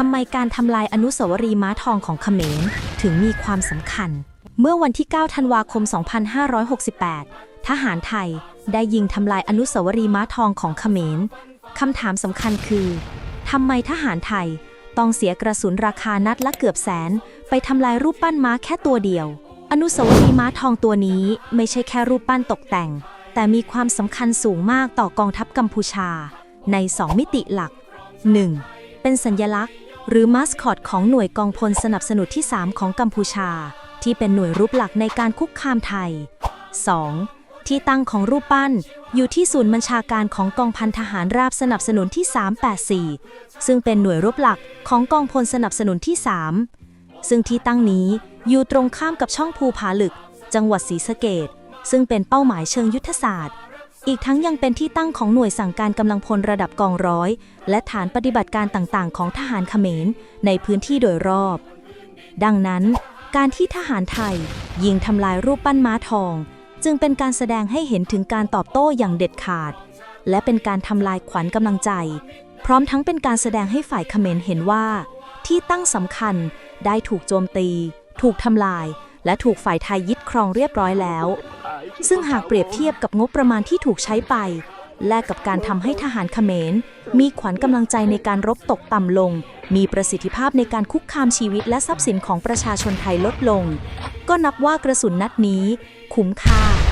ทำไมการทำลายอนุสาวรีย์ม้าทองของเขมรถึงมีความสำคัญ เมื่อวันที่ 9 ธันวาคม 2568 ทหารไทยได้ยิงทำลายอนุสาวรีย์ม้าทองของเขมรคำถามสำคัญคือทำไมทหารไทยต้องเสียกระสุนราคานัดละเกือบแสน ไปทำลายรูปปั้นม้าแค่ตัวเดียว อนุสาวรีย์ม้าทองตัวนี้ไม่ใช่แค่รูปปั้นตกแต่ง แต่มีความสำคัญสูงมากต่อกองทัพกัมพูชา ในสองมิติหลัก 1. เป็นสัญลักษณ์ หรือมาสคอตของหน่วยกองพลสนับสนุนที่ 3 ของกัมพูชา ที่เป็นหน่วยรุกหลักในการคุกคามไทย 2. ที่ตั้งของรูปปั้น อยู่ที่ศูนย์บัญชาการของกองพันทหารราบสนับสนุนที่ 384 ซึ่งเป็นหน่วยรบหลักของกองพลสนับสนุนที่ 3 ซึ่งที่ตั้งนี้อยู่ตรงข้ามกับช่องภูผาหลึก จังหวัดศรีสะเกดซึ่งเป็นเป้าหมายเชิงยุทธศาสตร์ อีกทั้งยังเป็นที่ตั้งของหน่วยสั่งการกำลังพลระดับกองร้อย และฐานปฏิบัติการต่างๆ ของทหารเขมรในพื้นที่โดยรอบ ดังนั้น การที่ทหารไทย ยิงทำลายรูปปั้นม้าทอง จึงเป็นการแสดงให้เห็นถึงการตอบโต้อย่างเด็ดขาด และเป็นการทำลายขวัญกำลังใจ พร้อมทั้งเป็นการแสดงให้ฝ่ายเขมรเห็นว่า ที่ตั้งสำคัญได้ถูกโจมตี ถูกทำลาย และถูกฝ่ายไทยยึดครองเรียบร้อยแล้ว ซึ่งหากเปรียบเทียบกับงบประมาณที่ถูกใช้ไป แลกกับการทำให้ทหารเขมร มีขวัญกำลังใจในการรบตกต่ำลง มีประสิทธิภาพในการคุกคามชีวิตและทรัพย์สินของประชาชนไทยลดลง ก็นับว่ากระสุนนัดนี้ คุ้มค่า